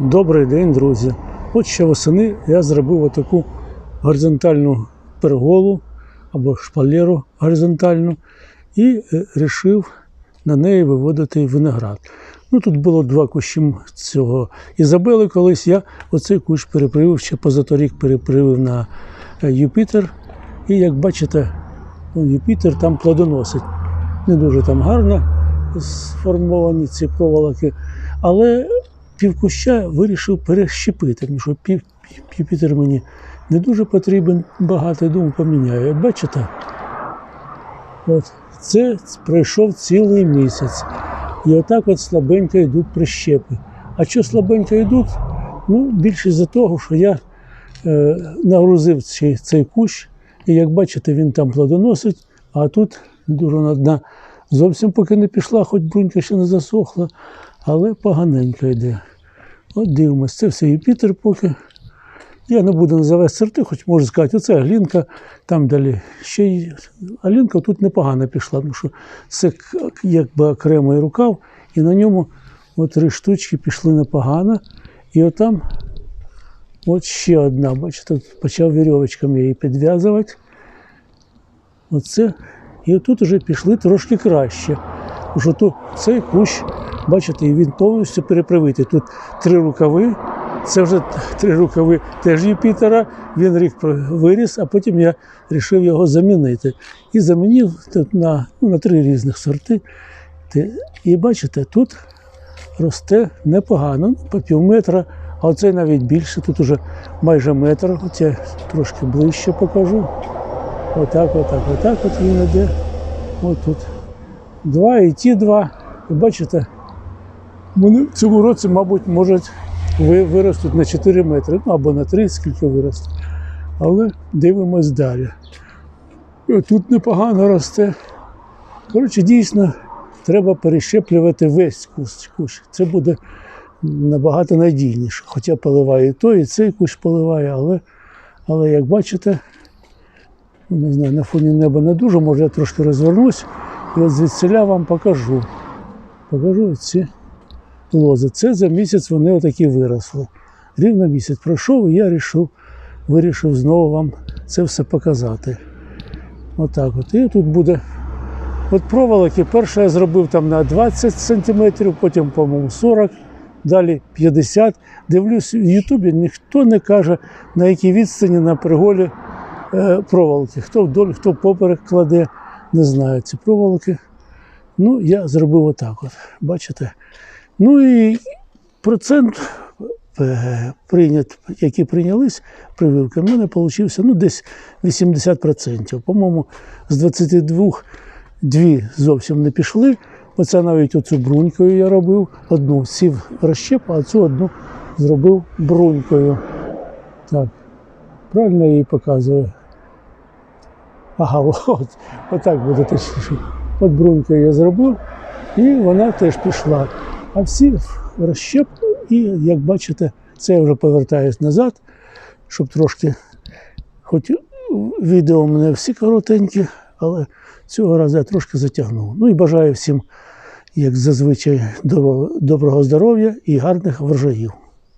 Добрий день, друзі. От ще восени я зробив отаку горизонтальну перголу або шпалеру горизонтальну і вирішив на неї виводити виноград. Ну, тут було два кущі цього Ізабели колись. Я оцей кущ перепривив, ще позаторік перепривив на е, Юпітер. І як бачите, ну, Юпітер там плодоносить. Не дуже там гарно сформовані ці проволоки, але півкуща вирішив перещепити, тому що пів, мені не дуже потрібен багато, я думаю, поміняю. От бачите? От, це пройшов цілий місяць. І отак от слабенько йдуть прищепи. А що слабенько йдуть? Ну, більше за того, що я е, нагрузив цей, цей кущ, і як бачите, він там плодоносить, а тут дуже одна зовсім поки не пішла, хоч брунька ще не засохла, але поганенько йде. От дивимось, це все Юпітер поки. Я не буду називати сорти, хоч можу сказати, оце Глінка, там далі ще й Алінка тут непогано пішла, тому що це якби окремий рукав, і на ньому от три штучки пішли непогано. І отам от ще одна, бачите, почав вірьовочками її підв'язувати. Оце. І отут вже пішли трошки краще. Тому що тут цей кущ, бачите, він повністю перепривитий. Тут три рукави, це вже три рукави теж Юпітера. Він рік виріс, а потім я вирішив його замінити. І замінив тут на, ну, на три різних сорти. І бачите, тут росте непогано, ну, по пів метра, а оцей навіть більше, тут уже майже метр. Я трошки ближче покажу. Отак, отак, отак от він іде. От тут два і ті два. І бачите, вони в цьому році, мабуть, можуть виростуть на 4 метри, ну або на 3, скільки виростуть. Але дивимось далі. Тут непогано росте. Коротше, дійсно, треба перещеплювати весь кущ. Це буде набагато надійніше. Хоча поливає і той, і цей кущ поливає, але, але як бачите, ну, не знаю, на фоні неба не дуже, може я трошки розвернусь і от звідсиля вам покажу. Покажу ці лози. Це за місяць вони отакі виросли. Рівно місяць пройшов, і я вирішив, вирішив знову вам це все показати. Отак от. І тут буде. От проволоки, перше я зробив там на 20 см, потім, по-моєму, 40, далі 50. Дивлюсь, в Ютубі ніхто не каже, на якій відстані на приголі е, проволоки. Хто вдоль, хто поперек кладе, не знаю ці проволоки. Ну, я зробив отак от. Бачите? Ну і процент е, прийнят, які прийнялись прививки, в мене вийшов ну, десь 80%. По-моєму, з 22 дві зовсім не пішли. Оце навіть оцю брунькою я робив. Одну сів розщеп, а цю одну зробив брунькою. Так, правильно я її показую. Ага, от, отак буде точніше. От брунькою я зробив, і вона теж пішла. А всі розщеплені. і як бачите, це я вже повертаюсь назад, щоб трошки, хоч відео у мене всі коротенькі, але цього разу я трошки затягнув. Ну і бажаю всім, як зазвичай, доброго здоров'я і гарних врожаїв.